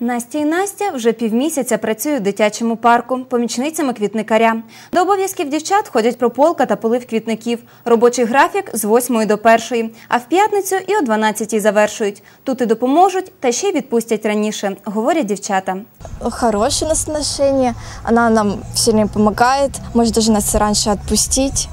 Настя і Настя вже півмісяця працюють у дитячому парку помічницями квітникаря. До обов'язків дівчат ходять прополка та полив квітників. Робочий графік з 8 до 1, а в п'ятницю і о 12 завершують. Тут і допоможуть, та ще й відпустять раніше, говорять дівчата. Хорошее у нас отношение. Она нам время помогает, может даже нас раньше отпустить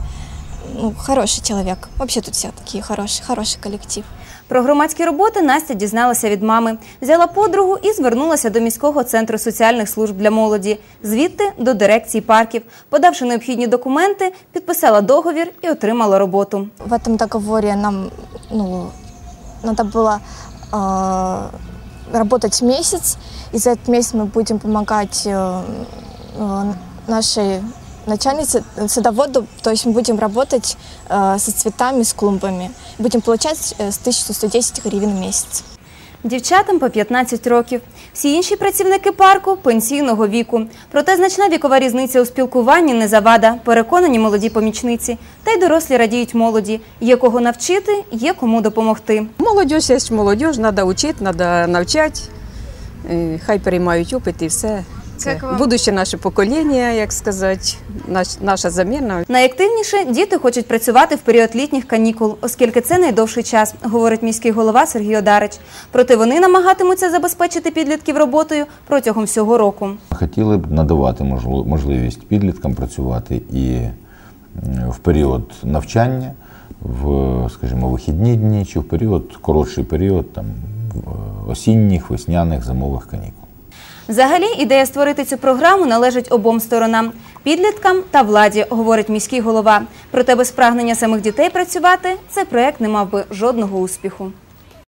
Ну, хороший человек. Вообще тут все такие хорошие, хороший коллектив. Про громадські роботи Настя дізналася від мами, взяла подругу і звернулася до міського центру соціальних служб для молоді. Звідти до дирекції парків. Подавши необхідні документи, підписала договір і отримала роботу. В этом договоре нам ну, надо было э, работать месяц, и за этот месяц мы будем помогать э, э, нашей начальнице, садоводу, то есть мы будем работать э, со цветами, с клумбами. Будем получать э, с 1110 гривен в месяц. Дівчатам по 15 років. Всі інші працівники парку пенсійного віку. Проте значна вікова різниця у спілкуванні не завада, переконані молоді помічниці. Та й дорослі радіють молоді. Є кого навчити, є кому допомогти. Молодежь є молодежь, треба вчити, треба навчати. Е, Хай приймають опит і все. Це будуще наше покоління, як сказати, наш, наша заміна. Найактивніше діти хочуть працювати в період літніх канікул, оскільки це найдовший час, говорить міський голова Сергій Одарич. Проте вони намагатимуться забезпечити підлітків роботою протягом всього року. Хотіли б надавати можли- можливість підліткам працювати і в період навчання, в, скажімо, вихідні дні чи в період, коротший період там, в- осінніх, весняних, зимових канікул. Взагалі, ідея створити цю програму належить обом сторонам підліткам та владі, говорить міський голова. Проте без прагнення самих дітей працювати цей проект не мав би жодного успіху.